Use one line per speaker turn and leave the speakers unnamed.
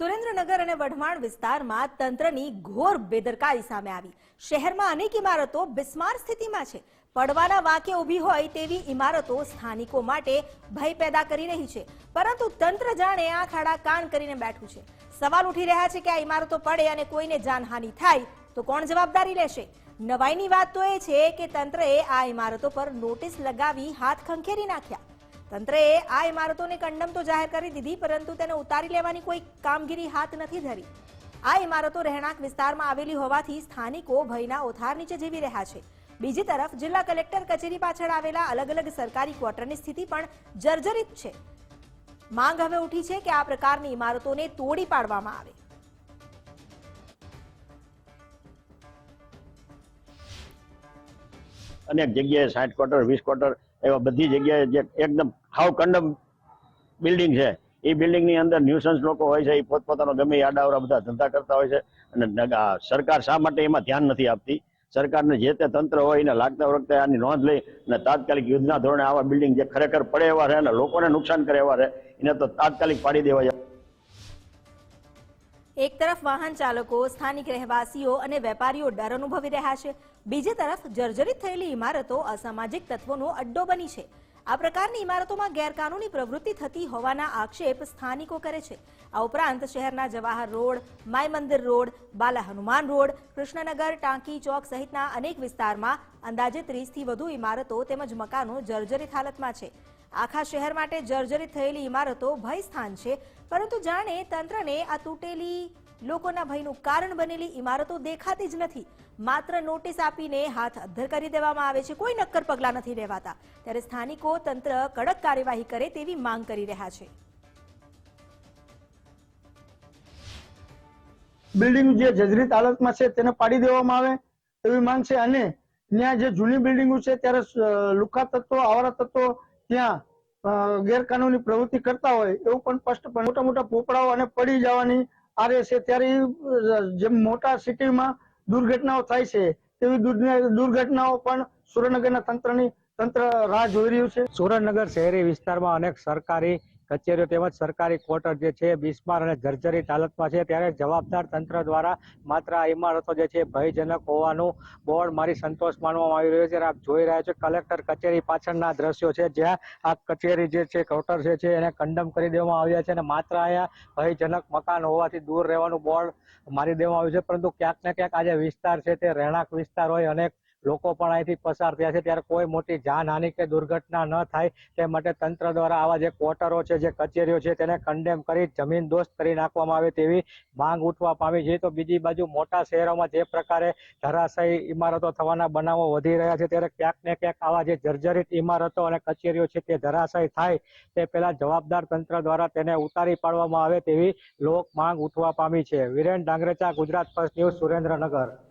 સુરેન્દ્રનગર અને વઢવાણ વિસ્તારમાં તંત્રની ઘોર બેદરકારી સામે આવી. શહેરમાં અનેક ઇમારતો બિસ્માર સ્થિતિમાં છે. પડવાના વાકે ઊભી હોય તેવી ઇમારતો સ્થાનિકો માટે ભય પેદા કરી રહી છે. પરંતુ તંત્ર જાણે આ ખાડા કાન કરીને બેઠું છે. સવાલ ઉઠી રહ્યા છે કે આ ઇમારતો પડે અને કોઈને જાનહાનિ થાય, તો કોણ જવાબદારી લેશે? નવાઈની વાત તો એ છે કે તંત્રએ આ ઇમારતો પર નોટિસ લગાવી હાથ ખંખેરી નાખ્યા. તંત્રએ આ ઇમારતોને કંડમ તો જાહેર કરી દીધી, પરંતુ તેને ઉતારી લેવાની કોઈ કામગીરી હાથ નથી ધરી. આ ઇમારતો રહેણાંક વિસ્તારમાં આવેલી હોવાથી સ્થાનિકો ભયના ઓથાર નીચે જીવી રહ્યા છે. બીજી તરફ, જિલ્લા કલેક્ટર કચેરી પાછળ આવેલા અલગ અલગ સરકારી ક્વાર્ટરની સ્થિતિ પણ જર્જરિત છે. માંગ હવે ઉઠી છે કે આ પ્રકારની ઇમારતોને તોડી પાડવામાં આવે.
અનેક જગ્યાએ સાઠ ક્વાર્ટર વીસ ક્વાર્ટર એવા બધી જગ્યાએ જે એકદમ હાવ કંડમ બિલ્ડિંગ છે. એ બિલ્ડિંગની અંદર ન્યુસન્સ લોકો હોય છે એ પોતપોતાનો ગમે એ આડાવડા બધા ધંધા કરતા હોય છે અને સરકાર શા માટે એમાં ધ્યાન નથી આપતી? સરકારને જે તે તંત્ર હોય એને લાગતા વખતે આની નોંધ લઈ અને તાત્કાલિક યુદ્ધના ધોરણે આવા બિલ્ડિંગ જે ખરેખર પડે એવા રહે અને લોકોને નુકસાન કરે એવા રહે, એને તો તાત્કાલિક પાડી દેવા જાય
એક તરફ વાહન ચાલકો, સ્થાનિક રહેવાસીઓ અને વેપારીઓ ડર અનુભવી રહ્યા છે. બીજી તરફ જર્જરિત થયેલી ઇમારતો અસામાજિક તત્વોનો અડ્ડો બની છે. આ પ્રકારની ઇમારતોમાં ગેરકાનૂની પ્રવૃત્તિ થતી હોવાના આક્ષેપ સ્થાનિકો કરે છે. આ ઉપરાંત શહેરના Jawahar road Mai Mandir road, Bala Hanuman road, Krishnanagar, Tanki Chowk સહિતના અનેક વિસ્તારમાં અંદાજે ત્રીસથી વધુ ઇમારતો તેમજ મકાનો જર્જરિત હાલતમાં છે. આખા શહેર માટે જર્જરિત થયેલી ઇમારતો ભય સ્થાન છે, પરંતુ જાણે તંત્રને આ તૂટેલી લોકોના ભયનું કારણ બનેલી ઇમારતો દેખાતી જ નથી. માત્ર નોટિસ આપીને હાથ અદ્ધર કરી દેવામાં આવે છે. કોઈ નક્કર પગલાં નથી લેવાતા. ત્યારે સ્થાનિકો તંત્ર કડક કાર્યવાહી કરે તેવી માંગ કરી રહ્યા છે.
બિલ્ડિંગ જે જજરીત હાલતમાં છે તેને પાડી દેવામાં આવે એવી માંગ છે અને ત્યાં જે જૂની બિલ્ડિંગો છે ત્યારે લુખા તત્વો, આવારા તત્વો ત્યાં ગેરકાનૂની પ્રવૃત્તિ કરતા હોય એવું પણ સ્પષ્ટ મોટા મોટા પોપડાઓ અને પડી જવાની આરે છે ત્યારે જેમ મોટા સિટીમાં દુર્ઘટનાઓ થાય છે, તેવી દુર્ઘટનાઓ પણ સુરેન્દ્રનગરના તંત્રની, તંત્ર રાહ જોઈ રહ્યું છે.
સુરેન્દ્રનગર શહેરી વિસ્તારમાં અનેક સરકારી કચેરીઓ તેમજ સરકારી ક્વાર્ટર જે છે બિસ્માર અને જર્જરિત હાલતમાં છે. ત્યારે જવાબદાર તંત્ર દ્વારા માત્ર આ ઇમારતો જે છે ભયજનક હોવાનું બોર્ડ મારી સંતોષ માનવામાં આવી રહ્યો છે. આપ જોઈ રહ્યા છો કલેક્ટર કચેરી પાછળના દ્રશ્યો છે, જ્યાં આ કચેરી જે છે ક્વાર્ટર જે છે એને કંડમ કરી દેવામાં આવ્યા છે અને માત્ર અહીંયા ભયજનક મકાન હોવાથી દૂર રહેવાનું બોર્ડ મારી દેવામાં આવ્યું છે. પરંતુ ક્યાંક ને ક્યાંક આજે વિસ્તાર છે તે રહેણાંક વિસ્તાર હોય, અનેક લોકો પણ અહીંથી પસાર થયા છે. ત્યારે કોઈ મોટી જાનહાનિ કે દુર્ઘટના ન થાય તે માટે તંત્ર દ્વારા આવા જે ક્વોટરો છે, જે કચેરીઓ છે, તેને કન્ડેમ કરી જમીન દોસ્ત કરી નાખવામાં આવે તેવી માંગ ઉઠવા પામી છે. તો બીજી બાજુ મોટા શહેરોમાં જે પ્રકારે ધરાશાયી ઇમારતો થવાના બનાવો વધી રહ્યા છે. ત્યારે ક્યાંક ને ક્યાંક આવા જે જર્જરિત ઇમારતો અને કચેરીઓ છે તે ધરાશય થાય તે પહેલા જવાબદાર તંત્ર દ્વારા તેને ઉતારી પાડવામાં આવે તેવી લોક માંગ ઉઠવા પામી છે. Viren Dangarecha, Gujarat first news, Surendranagar.